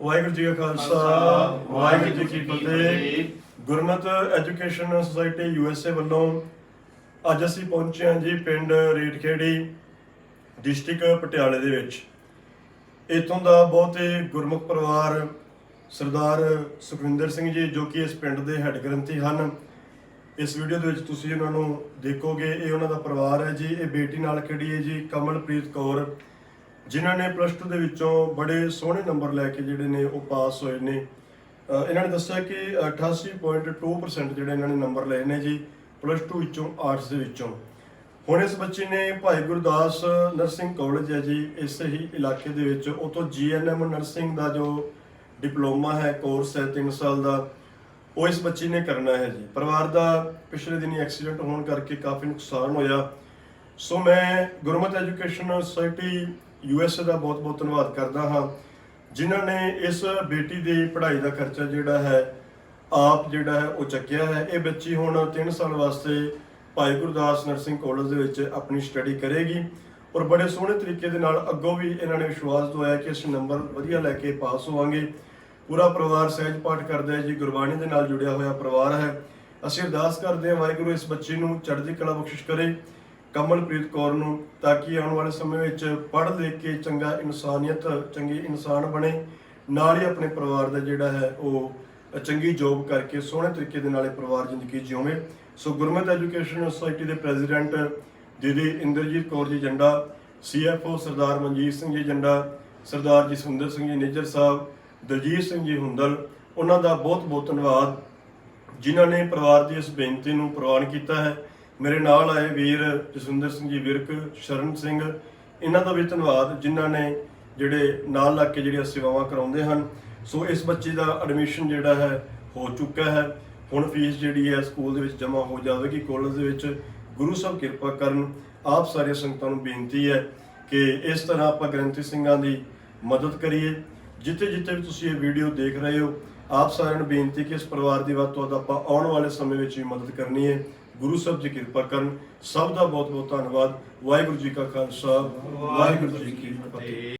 ਵਾਹਿਗੁਰੂ ਜੀ ਕਾ ਖਾਲਸਾ ਵਾਹਿਗੁਰੂ ਜੀ ਕੀ ਫਤਿਹ। ਗੁਰਮਤ education society USA ਵੱਲੋਂ ਅੱਜ ਅਸੀਂ ਪਹੁੰਚੇ ਹਾਂ ਜੀ ਪਿੰਡ ਰੇਟਖੇੜੀ ਡਿਸਟ੍ਰਿਕਟ ਪਟਿਆਲੇ ਦੇ ਵਿੱਚ। ਇਥੋਂ ਦਾ ਬਹੁਤ ਹੀ ਗੁਰਮੁਖ ਪਰਿਵਾਰ ਸਰਦਾਰ ਸੁਖਵਿੰਦਰ ਸਿੰਘ ਜੀ ਜੋ ਕਿ ਇਸ ਪਿੰਡ ਦੇ ਹੈੱਡ ਗ੍ਰੰਥੀ ਹਨ। ਇਸ ਵੀਡੀਓ ਦੇ ਵਿੱਚ ਤੁਸੀਂ ਉਹਨਾਂ ਨੂੰ ਦੇਖੋਗੇ ਇਹ ਉਹਨਾਂ ਦਾ ਪਰਿਵਾਰ ਹੈ ਜੀ। ਇਹ ਬੇਟੀ ਨਾਲ ਖੜੀ ਹੈ ਜੀ ਕਮਲਪ੍ਰੀਤ ਕੌਰ। ਜਿਨ੍ਹਾਂ ਨੇ ਪਲੱਸ 2 ਦੇ ਵਿੱਚੋਂ ਬੜੇ ਸੋਹਣੇ ਨੰਬਰ ਲੈ ਕੇ ਜਿਹੜੇ ਨੇ ਉਹ ਪਾਸ ਹੋਏ ਨੇ। ਇਹਨਾਂ ਨੇ ਦੱਸਿਆ ਕਿ 88.2% ਜਿਹੜੇ ਇਹਨਾਂ ਨੇ ਨੰਬਰ ਲਏ ਨੇ ਜੀ ਪਲੱਸ 2 ਵਿੱਚੋਂ ਆਰਟਸ ਦੇ ਵਿੱਚੋਂ। ਹੁਣ ਇਸ ਬੱਚੇ ਨੇ ਭਾਈ ਗੁਰਦਾਸ ਨਰਸਿੰਗ ਕਾਲਜ ਹੈ ਜੀ, ਇਸੇ ਹੀ ਇਲਾਕੇ ਦੇ ਵਿੱਚ। ਉਤੋਂ ਜੀਐਨਐਮ ਨਰਸਿੰਗ ਦਾ ਜੋ ਡਿਪਲੋਮਾ ਹੈ ਕੋਰਸ ਹੈ 3 ਸਾਲ ਦਾ, ਉਹ ਇਸ ਬੱਚੀ ਨੇ ਕਰਨਾ ਹੈ ਜੀ। ਪਰਿਵਾਰ ਦਾ ਪਿਛਲੇ ਦਿਨੀ ਐਕਸੀਡੈਂਟ ਹੋਣ ਕਰਕੇ ਕਾਫੀ ਨੁਕਸਾਨ ਹੋਇਆ। ਸੋ ਮੈਂ ਗੁਰਮਤ ਐਜੂਕੇਸ਼ਨ ਸੁਸਾਇਟੀ ਯੂਐਸਏ ਦਾ ਬਹੁਤ-ਬਹੁਤ ਧੰਨਵਾਦ ਕਰਦਾ ਹਾਂ, ਜਿਨ੍ਹਾਂ ਨੇ ਇਸ ਬੇਟੀ ਦੀ ਪੜ੍ਹਾਈ ਦਾ ਖਰਚਾ ਜਿਹੜਾ ਹੈ, ਆਪ ਜਿਹੜਾ ਹੈ ਉਹ ਚੱਕਿਆ ਹੈ। ਇਹ ਬੱਚੀ ਹੁਣ 3 ਸਾਲ ਵਾਸਤੇ ਭਾਈ ਗੁਰਦਾਸ ਨਰਸਿੰਗ ਕਾਲਜ ਦੇ ਵਿੱਚ ਆਪਣੀ ਸਟੱਡੀ ਕਰੇਗੀ ਔਰ ਬੜੇ ਸੋਹਣੇ ਤਰੀਕੇ ਦੇ ਨਾਲ ਅੱਗੋਂ ਵੀ ਇਹਨਾਂ ਨੇ ਵਿਸ਼ਵਾਸ ਦਵਾਇਆ ਕਿ ਅਸੀਂ ਨੰਬਰ ਵਧੀਆ ਲੈ ਕੇ ਪਾਸ ਹੋਵਾਂਗੇ। ਪੂਰਾ ਪਰਿਵਾਰ ਸਹਿਜ ਪਾਠ ਕਰਦਾ ਹੈ, ਜੀ ਗੁਰਬਾਣੀ ਦੇ ਨਾਲ ਜੁੜਿਆ ਹੋਇਆ ਪਰਿਵਾਰ ਹੈ। ਅਸੀਂ ਅਰਦਾਸ ਕਰਦੇ ਹਾਂ ਵਾਹਿਗੁਰੂ ਇਸ ਬੱਚੀ ਨੂੰ ਚੜ੍ਹਦੀ ਕਲਾ ਬਖਸ਼ਿਸ਼ ਕਰੇ। ਕਮਲਪ੍ਰੀਤ ਕੌਰ ਨੂੰ, ਤਾਂ ਕਿ ਆਉਣ ਵਾਲੇ ਸਮੇਂ ਵਿੱਚ ਪੜ੍ਹ ਲਿਖ ਕੇ ਚੰਗਾ ਇਨਸਾਨੀਅਤ, ਚੰਗੀ ਇਨਸਾਨ ਬਣੇ। ਨਾਲ ਹੀ ਆਪਣੇ ਪਰਿਵਾਰ ਦਾ ਜਿਹੜਾ ਹੈ, ਉਹ ਚੰਗੀ ਜੋਬ ਕਰਕੇ, ਸੋਹਣੇ ਤਰੀਕੇ ਦੇ ਨਾਲ ਇਹ ਪਰਿਵਾਰ ਜ਼ਿੰਦਗੀ ਜਿਉਵੇ ਸੋ ਗੁਰਮਤ ਐਜੂਕੇਸ਼ਨ ਸੁਸਾਇਟੀ ਦੇ ਪ੍ਰੈਜ਼ੀਡੈਂਟ ਦੀਦੀ ਇੰਦਰਜੀਤ ਕੌਰ ਜੀ ਜੰਡਾ ਸੀਐਫਓ ਸਰਦਾਰ ਮਨਜੀਤ ਸਿੰਘ ਜੀ ਜੰਡਾ, ਸਰਦਾਰ ਜਸਵਿੰਦਰ ਸਿੰਘ ਜੀ ਨਿੱਜਰ ਸਾਹਿਬ, ਦਲਜੀਤ ਸਿੰਘ ਜੀ ਹੁੰਦਲ, ਉਹਨਾਂ ਦਾ ਬਹੁਤ ਬਹੁਤ ਧੰਨਵਾਦ, ਜਿਨ੍ਹਾਂ ਨੇ ਪਰਿਵਾਰ ਦੀ ਇਸ ਬੇਨਤੀ ਨੂੰ ਪ੍ਰਵਾਨ ਕੀਤਾ ਹੈ। ਮੇਰੇ ਨਾਲ ਆਏ ਵੀਰ ਜਸਵਿੰਦਰ ਸਿੰਘ ਜੀ ਵਿਰਕ, ਸ਼ਰਨ ਸਿੰਘ। ਇਹਨਾਂ ਦਾ ਵੀ ਧੰਨਵਾਦ, ਜਿਨ੍ਹਾਂ ਨੇ ਜਿਹੜੇ ਨਾਲ ਲੱਗ ਕੇ ਜਿਹੜੀਆਂ ਸੇਵਾਵਾਂ ਕਰਾਉਂਦੇ ਹਨ। ਸੋ ਇਸ ਬੱਚੇ ਦਾ ਐਡਮਿਸ਼ਨ ਜਿਹੜਾ ਹੈ, ਹੋ ਚੁੱਕਾ ਹੈ। ਹੁਣ ਫੀਸ ਜਿਹੜੀ ਹੈ, ਸਕੂਲ ਦੇ ਵਿੱਚ ਜਮ੍ਹਾਂ ਹੋ ਜਾਵੇਗੀ ਕਾਲਜ ਦੇ ਵਿੱਚ। ਗੁਰੂ ਸਾਹਿਬ ਕਿਰਪਾ ਕਰਨ, ਆਪ ਸਾਰੀਆਂ ਸੰਗਤਾਂ ਨੂੰ ਬੇਨਤੀ ਹੈ ਕਿ ਇਸ ਤਰ੍ਹਾਂ ਆਪਾਂ ਗ੍ਰੰਥੀ ਸਿੰਘਾਂ ਦੀ ਮਦਦ ਕਰੀਏ। ਜਿੱਥੇ ਜਿੱਥੇ ਵੀ ਤੁਸੀਂ ਇਹ ਵੀਡੀਓ ਦੇਖ ਰਹੇ ਹੋ, ਆਪ ਸਾਰਿਆਂ ਨੂੰ ਬੇਨਤੀ ਕਿ ਇਸ ਪਰਿਵਾਰ ਦੀ ਵੱਧ ਤੋਂ ਵੱਧ ਆਪਾਂ ਆਉਣ ਵਾਲੇ ਸਮੇਂ ਵਿੱਚ ਵੀ ਮਦਦ ਕਰਨੀ ਹੈ। ਗੁਰੂ ਸਾਹਿਬ ਜੀ ਕਿਰਪਾ ਕਰਨ। ਸਭ ਦਾ ਬਹੁਤ ਬਹੁਤ ਧੰਨਵਾਦ। ਵਾਹਿਗੁਰੂ ਜੀ ਕਾ ਖਾਲਸਾ। ਵਾਹਿਗੁਰੂ ਜੀ ਕੀ ਫਤਿਹ।